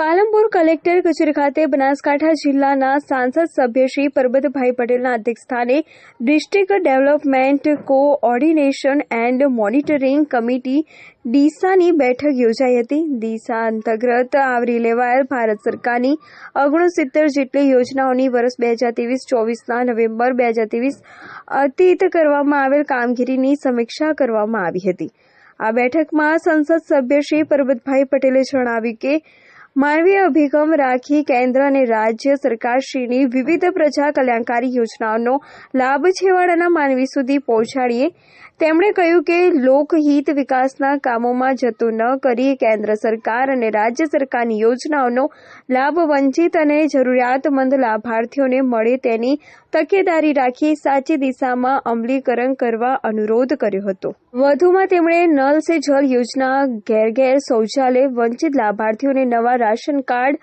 Palanpur collector કચેરી ખાતે બનાસકાંઠા જિલ્લાના સાંસદ સભ્ય શ્રી પરબતભાઈ પટેલના અધ્યક્ષસ્થાને district development coordination and monitoring committee ડીસાની બેઠક યોજાઈ હતી. ડીસા અંતર્ગત આવરી લેવાયેલ ભારત સરકારની ઓગણસિત્તેર જેટલી યોજનાઓની વર્ષ બે હજાર ત્રેવીસ ચોવીસના નવેમ્બર બે હજાર ત્રેવીસ અતીત કરવામાં આવેલ કામગીરીની સમીક્ષા કરવામાં આવી હતી. આ બેઠકમાં સંસદ સભ્ય શ્રી પરબતભાઈ પટેલે જણાવ્યું કે માનવીય અભિગમ રાખી કેન્દ્ર અને રાજ્ય સરકારશ્રીની વિવિધ પ્રજા કલ્યાણકારી યોજનાઓનો લાભ છેવાડાના માનવી સુધી પહોંચાડીએ. તેમણે કહ્યું કે લોકહિત વિકાસના કામોમાં જતો ન કરી કેન્દ્ર સરકાર અને રાજ્ય સરકારની યોજનાઓનો લાભ વંચિત અને જરૂરિયાતમંદ લાભાર્થીઓને મળે તેની તકેદારી રાખી સાચી દિશામાં અમલીકરણ કરવા અનુરોધ કર્યો હતો. વધુમાં તેમણે નલ સે જલ યોજના ઘેર ઘેર શૌચાલય વંચિત લાભાર્થીઓને નવા રાશન કાર્ડ,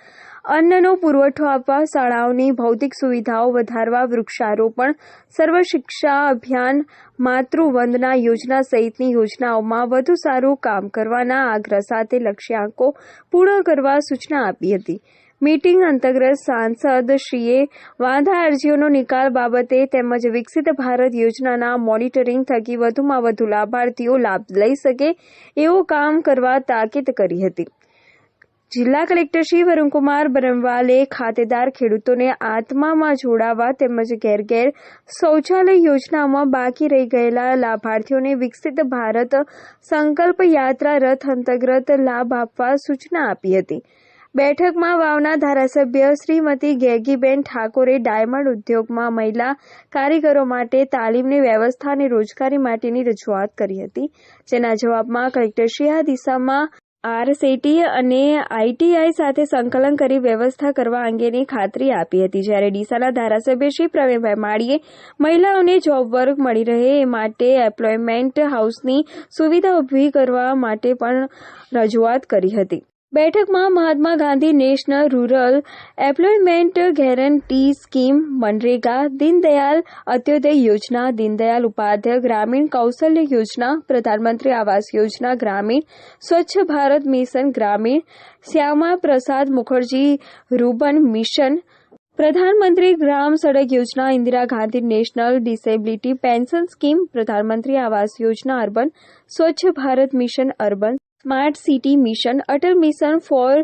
અન્નનો પુરવઠો આપવા, શાળાઓની ભૌતિક સુવિધાઓ વધારવા, વૃક્ષારોપણ સર્વ શિક્ષા અભિયાન, માતૃવંદના યોજના સહિતની યોજનાઓમાં વધુ સારું કામ કરવાના આગ્રહ સાથે લક્ષ્યાંકો પૂર્ણ કરવા સૂચના આપી હતી. મીટિંગ અંતર્ગત સાંસદ શ્રીએ વાંધા અરજીઓનો નિકાલ બાબતે તેમજ વિકસિત ભારત યોજનાના મોનિટરિંગ થકી વધુમાં વધુ લાભાર્થીઓ લાભ લઈ શકે એવું કામ કરવા તાકીદ કરી હતી. જિલ્લા કલેક્ટર શ્રી વરુણકુમાર બરનવાલે ખાતેદાર ખેડૂતોને આત્મામાં જોડાવા તેમજ ઘેર ઘેર શૌચાલય યોજનામાં બાકી રહી ગયેલા લાભાર્થીઓને વિકસિત ભારત સંકલ્પ યાત્રા રથ અંતર્ગત લાભ આપવા સૂચના આપી હતી. બેઠકમાં વાવના ધારાસભ્ય શ્રીમતી ગેગીબેન ઠાકોરે ડાયમંડ ઉદ્યોગમાં મહિલા કારીગરો માટે તાલીમની વ્યવસ્થા અને રોજગારી માટેની રજૂઆત કરી હતી. જેના જવાબમાં કલેક્ટરશ્રી આ દિશામાં આરસેટી અને આઈટીઆઈ સાથે સંકલન કરી વ્યવસ્થા કરવા અંગેની ખાતરી આપી હતી. જ્યારે ડીસાના ધારાસભ્ય શ્રી પ્રવીણભાઈ માળીએ મહિલાઓને જોબ વર્ક મળી રહે એ માટે એમ્પ્લોયમેન્ટ હાઉસની સુવિધા ઊભી કરવા માટે પણ રજૂઆત કરી હતી. બેઠકમાં Mahatma Gandhi national rural employment guarantee scheme, MNREGA, Deendayal Antyodaya Yojana, Deendayal Upadhyay ગ્રામીણ કૌશલ્ય યોજના, પ્રધાનમંત્રી આવાસ યોજના, ગ્રામીણ સ્વચ્છ ભારત મિશન, ગ્રામીણ Shyama Prasad Mukherjee રૂબન mission, Pradhan Mantri Gram Sadak Yojana, Indira Gandhi national disability pension scheme, Pradhan Mantri Awas Yojana, urban Swachh Bharat mission, urban smart city mission, Atal mission for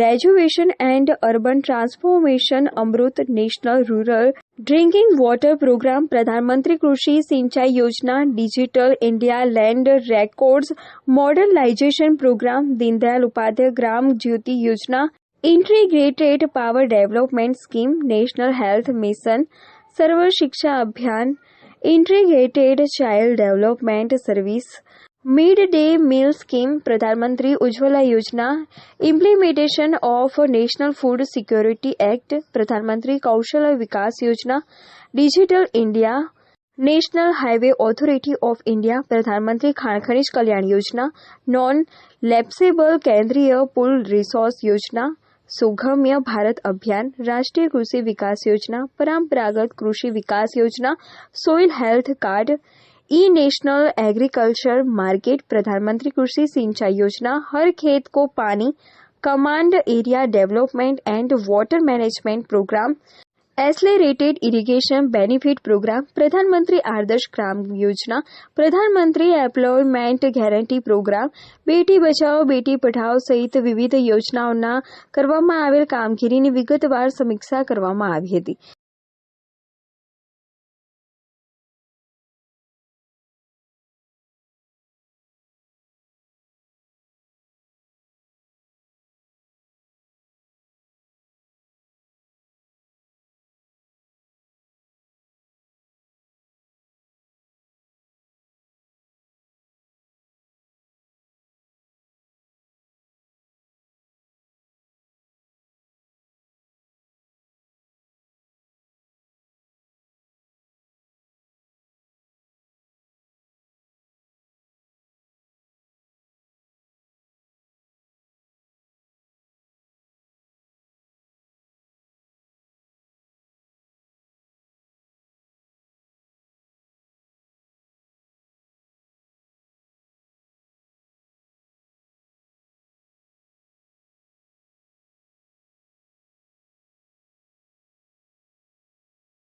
rejuvenation and urban transformation, AMRUT national rural drinking water programme, Pradhan Mantri Krishi Sinchai Yojana, digital India land records, modernisation programme, Deendayal Upadhyay Gram Jyoti Yojana, integrated power development scheme, national health mission, Sarva Shiksha Abhiyan, integrated child development service mid day meal scheme Pradhan Mantri Ujjwala Yojana implementation of national food security act Pradhan Mantri Kaushal Vikas Yojana digital India national highway authority of India Pradhan Mantri Khan Khanij કલ્યાણ યોજના non લેપ્સેબલ કેન્દ્રીય પુલ resource યોજના સુગમ્ય ભારત અભિયાન રાષ્ટ્રીય કૃષિ વિકાસ યોજના Paramparagat Krishi Vikas Yojana soil health card ई national agriculture market Pradhan Mantri Krishi Sinchai Yojana Har Khet Ko पानी command area development and water management programme accelerated irrigation benefit programme प्रधानमंत्री आदर्श ग्राम योजना प्रधानमंत्री employment guarantee programme Beti Bachao Beti Padhao સહિત વિવિધ યોજનાઓના કરવામાં આવેલ કામગીરીની વિગતવાર સમીક્ષા કરવામાં આવી હતી